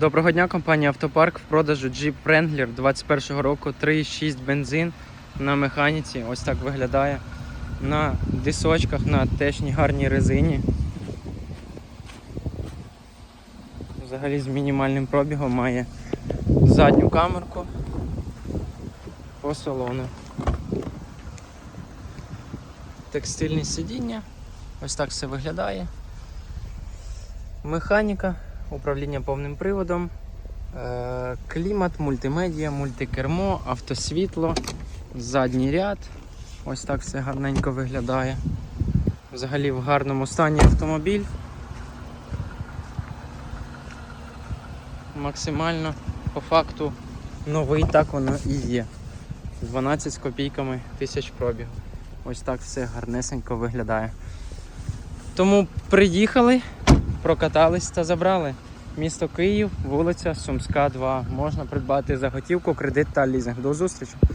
Доброго дня, компанія Автопарк в продажу Jeep Wrangler 21 року 3,6 бензин на механіці. Ось так виглядає. На дисочках, на течній гарній резині. Взагалі з мінімальним пробігом має задню камерку по салону. Текстильні сидіння. Ось так все виглядає. Механіка, управління повним приводом, е, клімат, мультимедіа, мультикермо, автосвітло, задній ряд. Ось так все гарненько виглядає. Взагалі в гарному стані автомобіль. Максимально по факту новий, так воно і є. 12 з копійками тисяч пробігу. Ось так все гарнесенько виглядає. Тому приїхали, прокатались та забрали. Місто Київ, вулиця Сумська, 2. Можна придбати за готівку, кредит та лізинг. До зустрічі!